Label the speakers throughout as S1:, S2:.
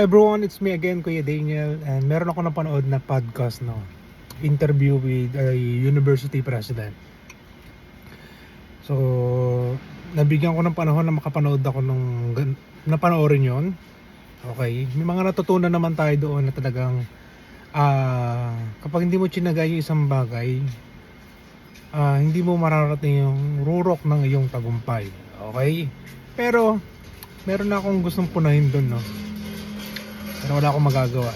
S1: everyone, it's me again, Kuya Daniel, and meron ako napanood na podcast, no? Interview with a university president. So, nabigyan ko ng panahon na makapanood ako nung napanoorin yon. Okay, may mga natutunan naman tayo doon na talagang ah kapag hindi mo chinagay yung isang bagay, ah, hindi mo mararating yung rurok ng iyong tagumpay. Okay? Pero, meron na akong gustong punahin doon, no? Pero wala akong magagawa.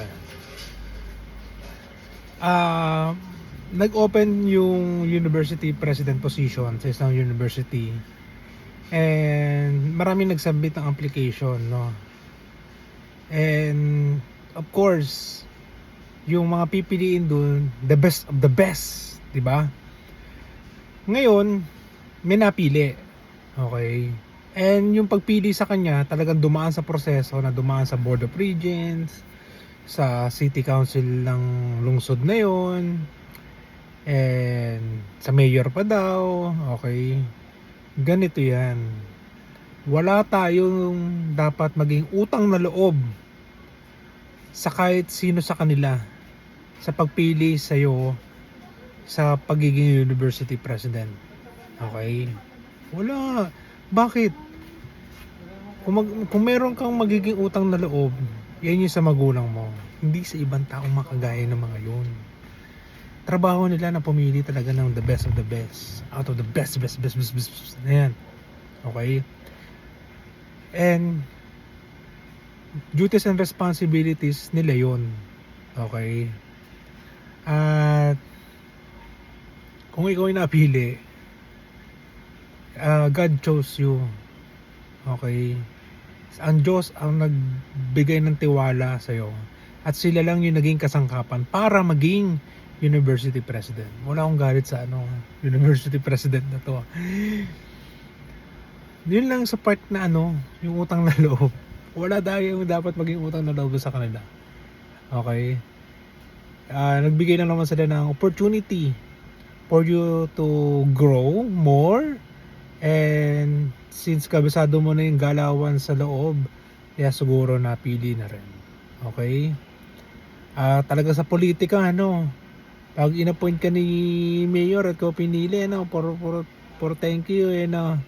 S1: Ah, nag-open yung university president position sa isang university. And maraming nagsubmit ng application, no. And of course, yung mga pipiliin doon, the best of the best, 'di ba? Ngayon, may napili. Okay. And yung pagpili sa kanya, talagang dumaan sa proseso na dumaan sa Board of Regents, sa City Council ng lungsod na yon, and sa mayor pa daw, okay. Ganito yan. Wala tayong dapat maging utang na loob sa kahit sino sa kanila sa pagpili sa'yo sa pagiging university president. Okay? Wala. Bakit? Kung, mag, kung meron kang magiging utang na loob, yan yung sa magulang mo. Hindi sa ibang taong makagaya ng mga yun. Trabaho nila na pumili talaga ng the best of the best. Out of the best, best, best, best, best, best. Ayan. Okay? And duties and responsibilities nila yun. Okay? At kung ikaw ay napili, ah, God chose you. Okay? Ang Diyos ang nagbigay ng tiwala sa iyo. At sila lang yung naging kasangkapan para maging university president. Wala akong galit sa ano, university president na to. Yun lang sa part na ano, yung utang na loob. Wala yung dapat maging utang na loob sa kanila. Okay? Ah, nagbigay lang naman sila ng opportunity for you to grow more and since kabisado mo na yung galawan sa loob kaya siguro napili na rin. Okay? Ah talaga sa politika ano pag inappoint ka ni mayor at ko pinili ano for, for, for thank you eh no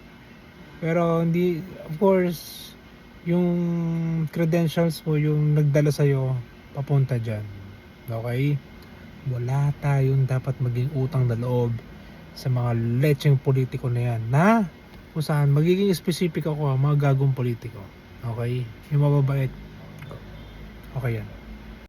S1: pero hindi of course yung credentials mo yung nagdala sa'yo papunta dyan. Okay? Wala tayong dapat maging utang na loob sa mga lecheng politiko na yan na kung saan magiging specific ako ha, mga gagong politiko. Okay? Yung mababait okay yan